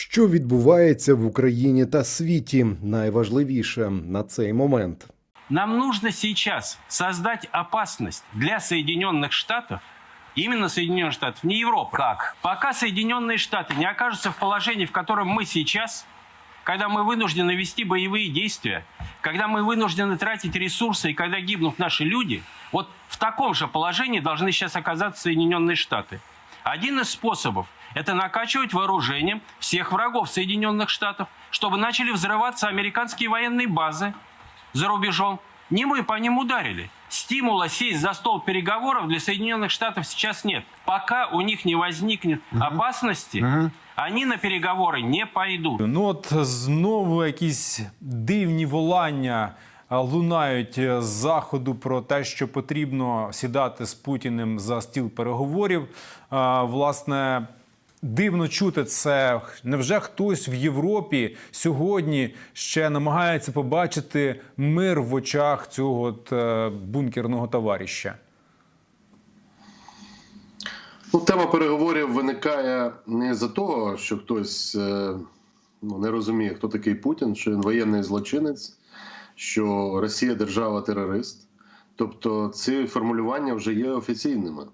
Що відбувається в Україні та світі? Найважливіше на цей момент. Нам нужно сейчас создать опасность для Соединенных Штатов, именно Соединенных Штатов, не Европы. Как? Пока Соединенные Штаты не окажутся в положении, в котором мы сейчас, когда мы вынуждены вести боевые действия, когда мы вынуждены тратить ресурсы и когда гибнут наши люди, вот в таком же положении должны сейчас оказаться Соединенные Штаты. Один из способов – это накачивать вооружением всех врагов Соединенных Штатов, чтобы начали взрываться американские военные базы за рубежом. Не мы по ним ударили. Стимула сесть за стол переговоров для Соединенных Штатов сейчас нет. Пока у них не возникнет опасности, они на переговоры не пойдут. Ну от знову якісь дивні волання лунають е, з заходу про те, що потрібно сідати з Путіним за стіл переговорів. Власне. Дивно чути це. Невже хтось в Європі сьогодні ще намагається побачити мир в очах цього от, е, бункерного товариша? Ну, тема переговорів виникає не за того, що хтось е, ну, не розуміє, хто такий Путін, що він воєнний злочинець, що Росія держава-терорист. Тобто ці формулювання вже є офіційними.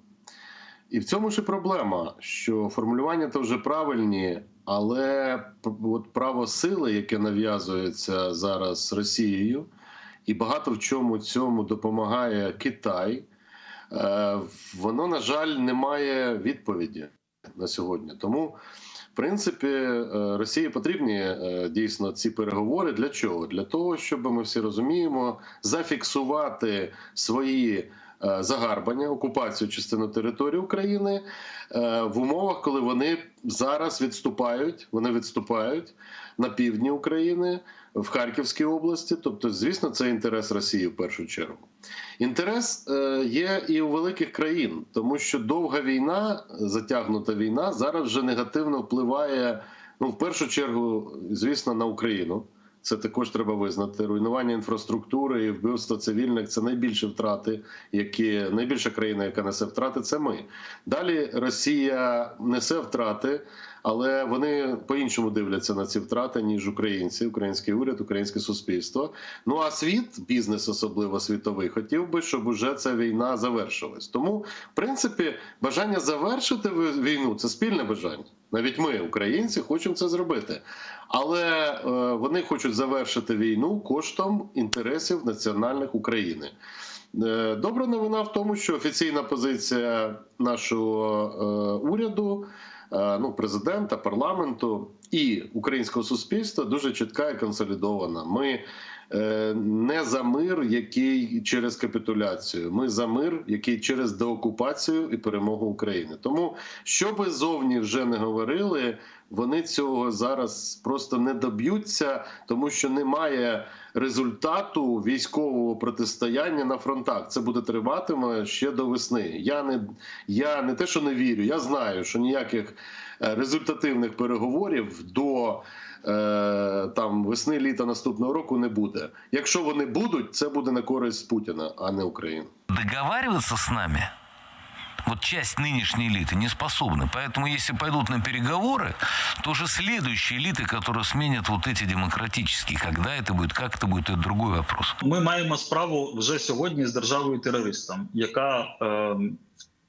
І в цьому ж і проблема, що формулювання то вже правильні, але от право сили, яке нав'язується зараз Росією, і багато в чому цьому допомагає Китай. Е, воно, на жаль, не має відповіді на сьогодні. Тому, в принципі, е, Росії потрібні е, дійсно ці переговори. Для чого? Для того, щоб ми всі розуміємо, зафіксувати свої. Е, Загарбання, окупацію частини території України е, в умовах, коли вони зараз відступають. Вони відступають на півдні України, в Харківській області. Тобто, звісно, це інтерес Росії в першу чергу. Інтерес е, є і у великих країн, тому що довга війна, затягнута війна, зараз вже негативно впливає. Ну, в першу чергу, звісно, на Україну. Це також треба визнати. Руйнування інфраструктури і вбивство цивільних це найбільші втрати, які найбільша країна, яка несе втрати, це ми. Далі Росія несе втрати, але вони по-іншому дивляться на ці втрати, ніж українці, український уряд, українське суспільство. Ну а світ, бізнес, особливо світовий, хотів би, щоб уже ця війна завершилась. Тому, в принципі, бажання завершити війну це спільне бажання. Навіть ми, українці, хочемо це зробити. Але е, вони хочуть завершити війну коштом інтересів національних України. Е, Добра новина в тому, що офіційна позиція нашого е, уряду, ну, президента, парламенту і українського суспільства дуже чітка і консолідована. Ми е, не за мир, який через капітуляцію. Ми за мир, який через деокупацію і перемогу України. Тому що би зовні вже не говорили, вони цього зараз просто не доб'ються, тому що немає результату військового протистояння на фронтах. Це буде триватиме ще до весни. Я не я не те, що не вірю, я знаю, що ніяких е, результативних переговорів до е, там весни літа наступного року не буде. Якщо вони будуть, це буде на користь Путіна, а не України. Договариваться с нами вот часть нынешней элиты не способны. Поэтому если пойдут на переговоры, то уже следующие элиты, которые сменят вот эти демократические, когда это будет, как это будет, это другой вопрос. Ми маємо справу вже сьогодні з державою терористом, яка е,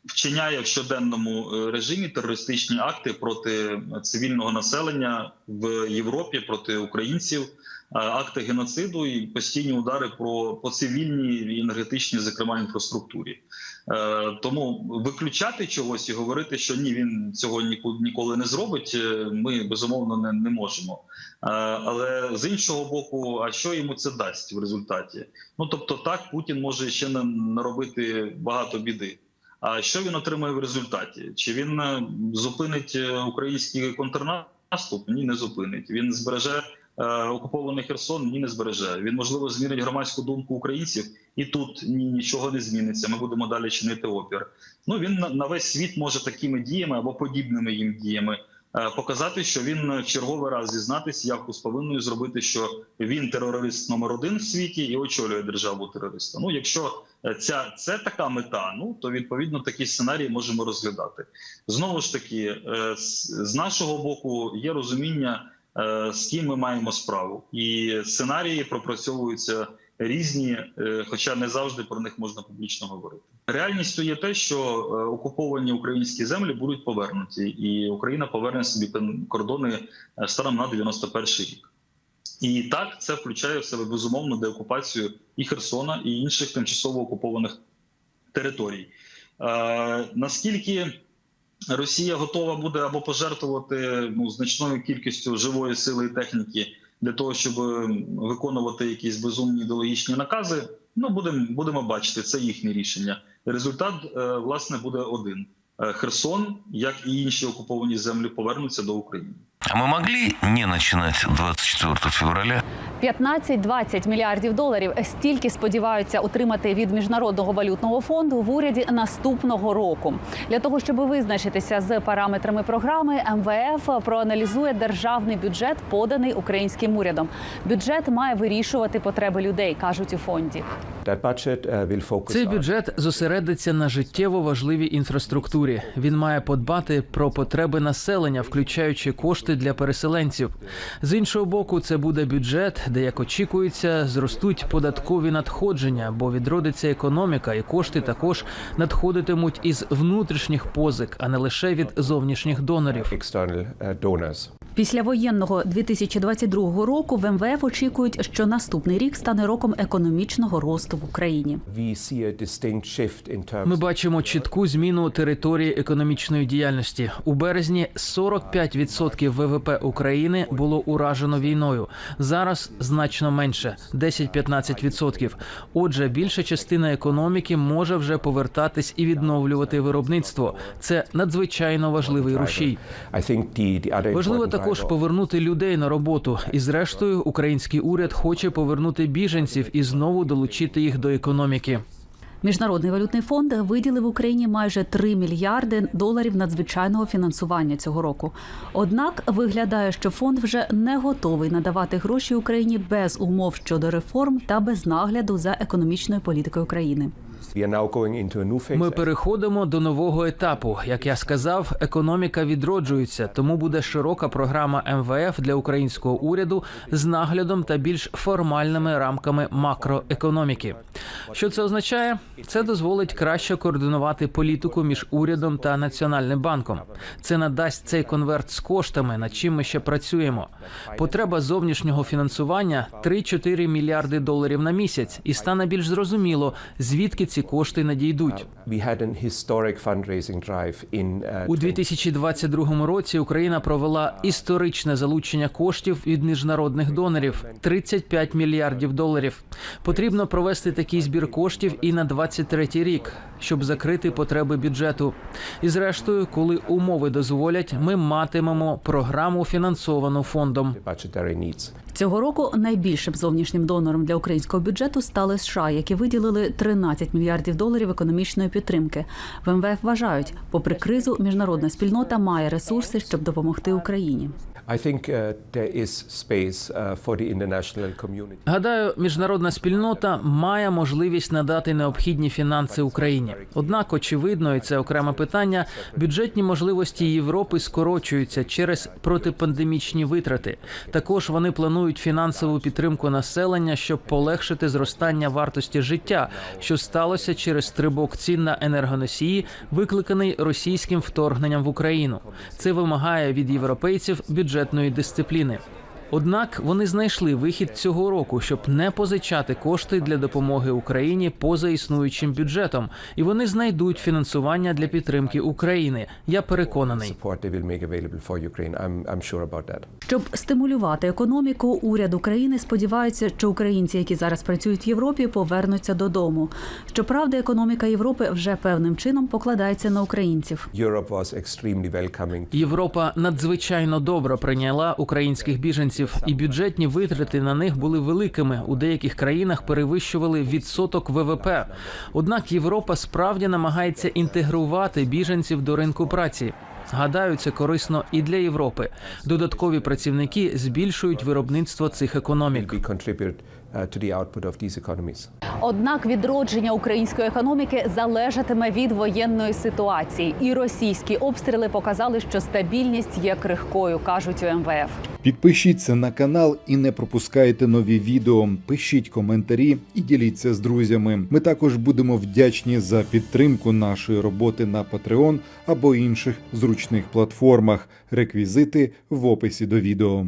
вчиняє в щоденному е, режимі терористичні акти проти цивільного населення в Європі, проти українців, е, акти геноциду і постійні удари про по цивільній і енергетичній, зокрема інфраструктурі. Е, Тому виключати чогось і говорити, що ні, він цього ніколи не зробить. Ми безумовно не, не можемо. Але з іншого боку, а що йому це дасть в результаті? Ну тобто, так Путін може ще на- наробити багато біди. А що він отримає в результаті? Чи він е, зупинить е, український контрнаступ? Ні, не зупинить. Він збереже е, окупований Херсон? Ні, не збереже. Він можливо змінить громадську думку українців, і тут ні, нічого не зміниться. Ми будемо далі чинити опір. Ну він на, весь світ може такими діями або подібними їм діями показати, що він черговий раз зізнатись явку з повинною зробити, що він терорист номер один в світі і очолює державу терориста. Ну, якщо е, ця це така мета, ну то відповідно такі сценарії можемо розглядати. Знову ж таки, е, з нашого боку є розуміння, е, з ким ми маємо справу, і сценарії пропрацьовуються різні, е, хоча не завжди про них можна публічно говорити. Реальністю є те, що е, окуповані українські землі будуть повернуті, і Україна поверне собі кордони е, станом на 91 рік. І так це включає в себе безумовно деокупацію і Херсона, і інших тимчасово окупованих територій. Е, наскільки Росія готова буде або пожертвувати ну, значною кількістю живої сили і техніки для того, щоб е, виконувати якісь безумні ідеологічні накази, ну будемо будемо бачити, це їхнє рішення. Результат е, власне буде один: Е, Херсон, як і інші окуповані землі, повернуться до України. А мы могли не начинать 24 февраля? 15-20 мільярдів доларів стільки сподіваються отримати від міжнародного валютного фонду в уряді наступного року. Для того щоб визначитися з параметрами програми, МВФ проаналізує державний бюджет, поданий українським урядом. Бюджет має вирішувати потреби людей, кажуть у фонді. Цей бюджет зосередиться на життєво важливій інфраструктурі. Він має подбати про потреби населення, включаючи кошти для переселенців. З іншого боку, це буде бюджет, де як очікується, зростуть податкові надходження, бо відродиться економіка, і кошти також надходитимуть із внутрішніх позик, а не лише від зовнішніх донорів. Після воєнного 2022 року в МВФ очікують, що наступний рік стане роком економічного росту в Україні. Ми бачимо чітку зміну території економічної діяльності. У березні 45% ВВП України було уражено війною. Зараз значно менше 10-15%. Отже, більша частина економіки може вже повертатись і відновлювати виробництво. Це надзвичайно важливий рушій. Важливо також повернути людей на роботу. І зрештою, український уряд хоче повернути біженців і знову долучити їх до економіки. Міжнародний валютний фонд виділив Україні майже 3 мільярди доларів надзвичайного фінансування цього року. Однак виглядає, що фонд вже не готовий надавати гроші Україні без умов щодо реформ та без нагляду за економічною політикою країни. Ми переходимо до нового етапу. Як я сказав, економіка відроджується, тому буде широка програма МВФ для українського уряду з наглядом та більш формальними рамками макроекономіки. Що це означає? Це дозволить краще координувати політику між урядом та національним банком. Це надасть цей конверт з коштами, над чим ми ще працюємо. Потреба зовнішнього фінансування 3-4 мільярди доларів на місяць, і стане більш зрозуміло, звідки ці кошти надійдуть. У 2022 році Україна провела історичне залучення коштів від міжнародних донорів 35 мільярдів доларів. Потрібно провести такий збір коштів і на 23 рік, щоб закрити потреби бюджету. І зрештою, коли умови дозволять, ми матимемо програму фінансовану фондом. Цього року найбільшим зовнішнім донором для українського бюджету стали США, які виділили 13 мільярдів доларів економічної підтримки. В МВФ вважають, попри кризу, міжнародна спільнота має ресурси, щоб допомогти Україні. Гадаю, міжнародна спільнота має можливість надати необхідні фінанси Україні. Однак, очевидно, і це окреме питання. Бюджетні можливості Європи скорочуються через протипандемічні витрати. Також вони планують фінансову підтримку населення, щоб полегшити зростання вартості життя, що сталося через стрибок цін на енергоносії, викликаний російським вторгненням в Україну. Це вимагає від європейців бюджетної дисципліни. Однак вони знайшли вихід цього року, щоб не позичати кошти для допомоги Україні поза існуючим бюджетом, і вони знайдуть фінансування для підтримки України. Я переконаний. Щоб стимулювати економіку, уряд України сподівається, що українці, які зараз працюють в Європі, повернуться додому. Щоправда, економіка Європи вже певним чином покладається на українців. Європа надзвичайно добре прийняла українських біженців, і бюджетні витрати на них були великими. У деяких країнах перевищували відсоток ВВП. Однак Європа справді намагається інтегрувати біженців до ринку праці. Гадаю, це корисно і для Європи. Додаткові працівники збільшують виробництво цих економік. Uh, to the output of these economies. Однак відродження української економіки залежатиме від воєнної ситуації, і російські обстріли показали, що стабільність є крихкою, кажуть у МВФ. Підпишіться на канал і не пропускайте нові відео. Пишіть коментарі і діліться з друзями. Ми також будемо вдячні за підтримку нашої роботи на Patreon або інших зручних платформах. Реквізити в описі до відео.